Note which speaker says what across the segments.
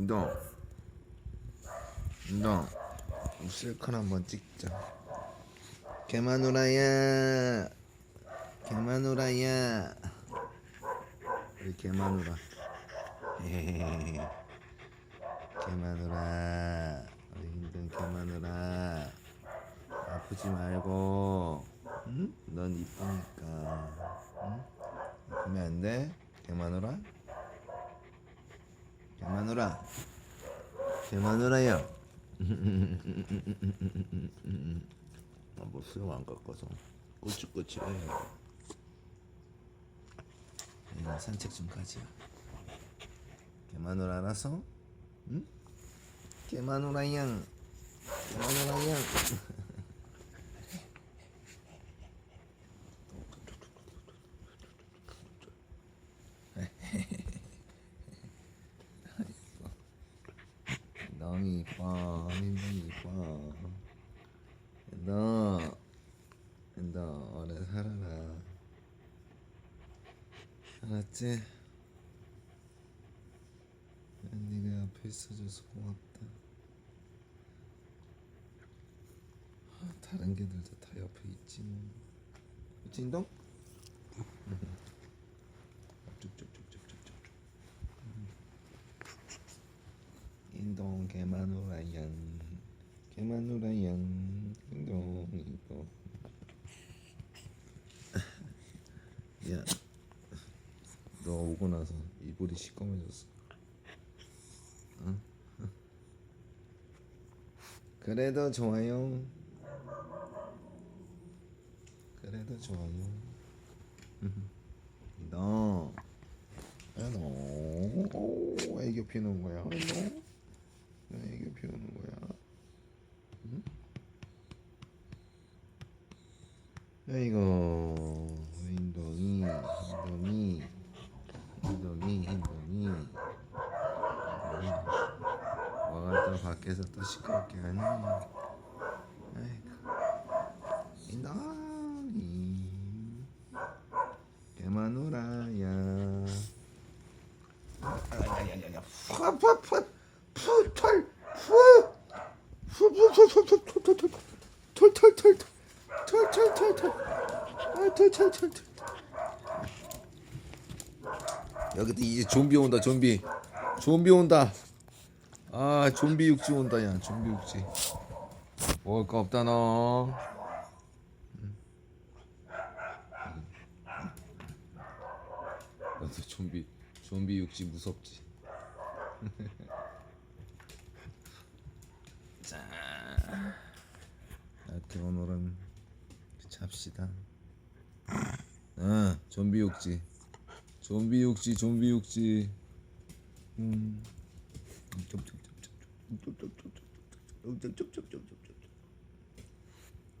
Speaker 1: 너, 너, 셀카 한번 찍자. 개마누라야, 개마누라야, 우리 개마누라. 개마누라, 우리 힘든 개마누라. 아프지 말고, 응? 넌 이쁘니까, 응? 아프면 안 돼, 개마누라. 개마누라, 개마누라요. 아, 뭐 수영 안 깎아서 꼬치꼬치해. 얘는 산책 좀 가자. 개마누라 알아서? 응? 개마누라 양, 개마누라 양. 이뻐. 너, 너 오래 살아라. 알았지? 네가 옆에 있어줘서 고맙다. 아, 다른 개들도 다 옆에 있지 뭐. 인동? 개마누라 양 개마누라 양 인동 인동 야너 오고 나서 이불이 시꺼매졌어. 응? 그래도 좋아요. 그래도 좋아요. 너. 야, 너, 오, 애교 피우는 거야, 너? 너 애교 피우는 거야? 응? 아이고, 인동이, 인동이, 인동이, 인동이. 와가 또 밖에서 또 시끄럽게 하네. 아이고, 인동이. 개마누라야. 여기도 이제 좀비 온다 좀비 좀비 온다 아 좀비 육지 온다 야 좀비 육지 먹을 거 없다 너 좀비 좀비 육지 무섭지. 자, 이렇게 오늘은 잡시다. 어, 좀비 육지, 좀비 육지, 좀비 육지. 음,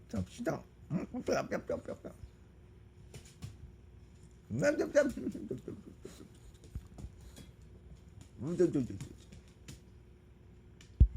Speaker 1: 잡시다. 음.